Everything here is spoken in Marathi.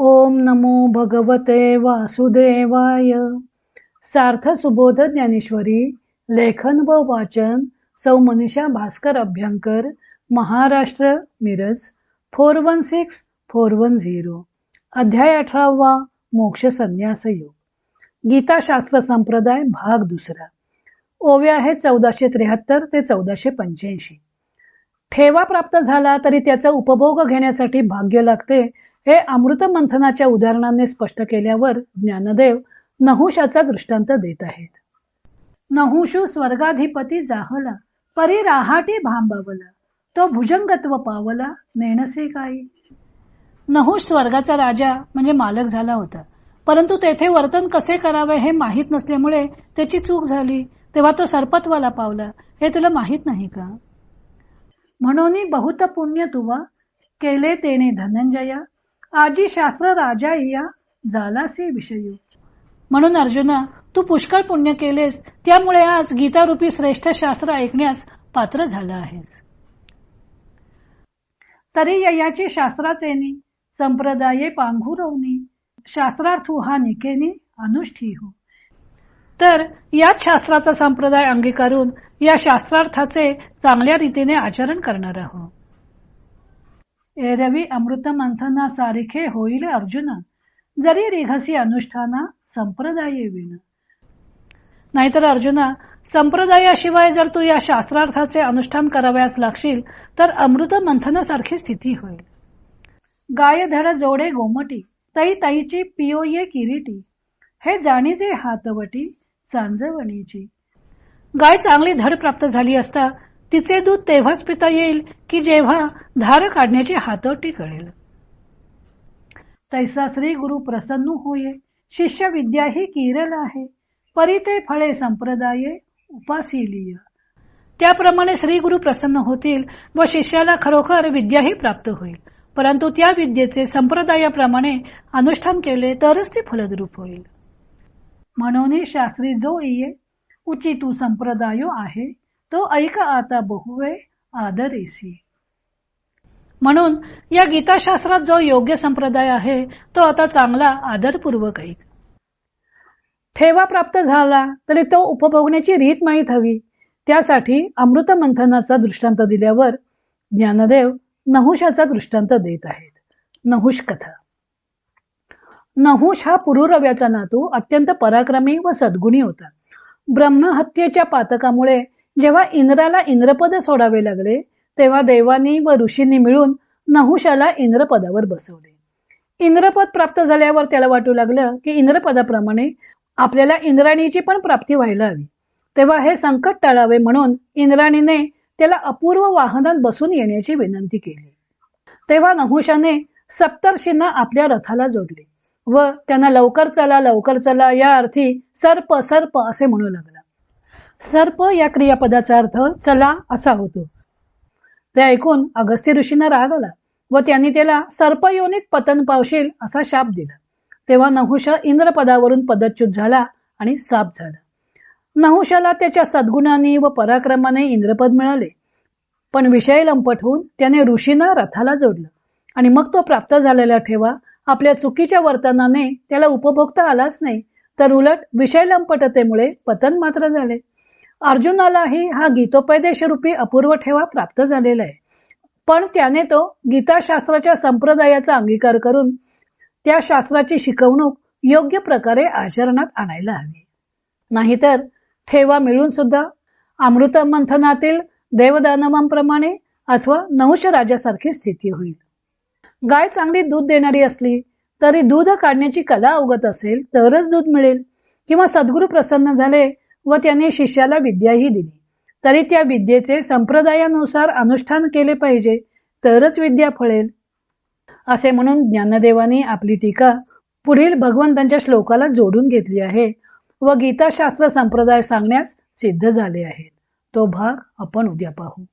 ओम नमो भगवते वासुदेवाय. सार्थ सुबोध ज्ञानेश्वरी लेखन व वाचन सौ Manisha Bhaskar Abhyankar Maharashtra Miraj four one six four one zero. अध्याय अठरावा मोक्ष संन्यास योग. गीताशास्त्र संप्रदाय भाग दुसरा. ओव्या आहे चौदाशे त्र्याहत्तर ते चौदाशे पंच्याऐंशी. ठेवा प्राप्त झाला तरी त्याचा उपभोग घेण्यासाठी भाग्य लागते हे अमृत मंथनाच्या उदाहरणाने स्पष्ट केल्यावर ज्ञानदेव नहुषाचा दृष्टांत देत आहेत. नहुषू स्वर्गाधिपती जाहला परी राहाटी भांबावला तो भुजंगत्व पावला नेणसे काही नहुष स्वर्गाचा राजा म्हणजे मालक झाला होता परंतु तेथे वर्तन कसे करावे हे माहीत नसल्यामुळे त्याची चूक झाली तेव्हा तो सरपतवाला पावला हे तुला माहीत नाही का? म्हणून बहुत पुण्य तुवा केले तेने धनंजया आजी शास्त्र राजा या झालासे विषय. म्हणून अर्जुना तू पुष्कळ पुण्य केलेस त्यामुळे आज गीतारूपी श्रेष्ठ शास्त्र ऐकण्यास पात्र झाला आहेस. तरी ययाची शास्त्राचेनी संप्रदाये पांघुरवणी शास्त्रार्थू हा निकेनी अनुष्ठी हो तर याच शास्त्राचा संप्रदाय अंगीकारून या शास्त्रार्थाचे चांगल्या रीतीने आचरण करणार आहोत एरवी अमृत मंथनासारखे होईल अर्जुन जरी रिघसी अनुष्ठाना संप्रदाय विण नाहीतर अर्जुना संप्रदायाशिवाय जर तू या शास्त्रार्थाचे अनुष्ठान करावयास लागशील तर अमृत मंथनासारखी स्थिती होईल गाय धड जोडे गोमटी तई ताईची पियोये किरीटी हे जाणीचे हातवटी सांजवणीची गाय चांगली धड प्राप्त झाली असता तिचे दूध तेव्हाच पिता येईल की जेव्हा धार काढण्याची हातवटी कळेल तैसा श्री गुरु प्रसन्न होये शिष्य विद्या ही किरल आहे परिते फळे संप्रदाये उपासिलीय. त्याप्रमाणे श्री गुरु प्रसन्न होतील व शिष्याला खरोखर विद्याही प्राप्त होईल. परंतु त्या विद्येचे संप्रदायाप्रमाणे अनुष्ठान केले तरच ते फलद्रूप होईल. म्हणून शास्त्री जो ये उचितू संप्रदायो आहे तो ऐक आता बहुवे आदरेसी. म्हणून या गीताशास्त्रात जो योग्य संप्रदाय आहे तो आता चांगला आदरपूर्वक ऐक. ठेवा प्राप्त झाला तरी तो उपभोगण्याची रीत माहीत हवी. त्यासाठी अमृत मंथनाचा दृष्टांत दिल्यावर ज्ञानदेव नहुषाचा दृष्टांत देत आहेत. नहुष कथा. नहुष हा पुरुरव्याचा नातू अत्यंत पराक्रमी व सद्गुणी होता. ब्रह्महत्येच्या पातकामुळे जेव्हा इंद्राला इंद्रपद सोडावे लागले तेव्हा देवानी व ऋषींनी मिळून नहुषाला इंद्रपदावर बसवले. इंद्रपद प्राप्त झाल्यावर त्याला वाटू लागलं की इंद्रपदाप्रमाणे आपल्याला इंद्राणीची पण प्राप्ती व्हायला हवी. तेव्हा हे संकट टाळावे म्हणून इंद्राणीने त्याला अपूर्व वाहनात बसून येण्याची विनंती केली. तेव्हा नहुशाने सप्तर्षींना आपल्या रथाला जोडले व त्यांना लवकर चला लवकर चला या अर्थी सर्प सर्प असे म्हणू लागले. सर्प या क्रियापदाचा अर्थ चला असा होतो. ते ऐकून अगस्त्य ऋषींना राग आला व त्यांनी त्याला सर्पयोनिक पतन पावशील असा शाप दिला. तेव्हा नहुष इंद्रपदावरून पदच्युत झाला आणि साप झाला. नहुषाला त्याच्या सद्गुणाने व पराक्रमाने इंद्रपद मिळाले. पण विषय लंपट होऊन त्याने ऋषींना रथाला जोडलं आणि मग तो प्राप्त झालेला ठेवा आपल्या चुकीच्या वर्तनाने त्याला उपभोगता आलाच नाही. तर उलट विषय लंपटतेमुळे पतन मात्र झाले. अर्जुनालाही हा गीतोपदेश रूपी अपूर्व ठेवा प्राप्त झालेला आहे. पण त्याने तो गीताशास्त्राच्या संप्रदायाचा अंगीकार करून त्या शास्त्राची शिकवणूक योग्य प्रकारे आचरणात आणायला हवी. नाहीतर ठेवा मिळून सुद्धा अमृत मंथनातील देवदानवांप्रमाणे अथवा नवश राजासारखी स्थिती होईल. गाय चांगली दूध देणारी असली तरी दूध काढण्याची कला अवगत असेल तरच दूध मिळेल किंवा सद्गुरू प्रसन्न झाले व त्याने शिष्याला विद्याही दिली. तरी त्या विद्येचे संप्रदायानुसार अनुष्ठान केले पाहिजे तरच विद्या फळेल. असे म्हणून ज्ञानदेवाने आपली टीका पुढील भगवंतांच्या श्लोकाला जोडून घेतली आहे व गीताशास्त्र संप्रदाय सांगण्यास सिद्ध झाले आहेत. तो भाग आपण उद्या पाहू.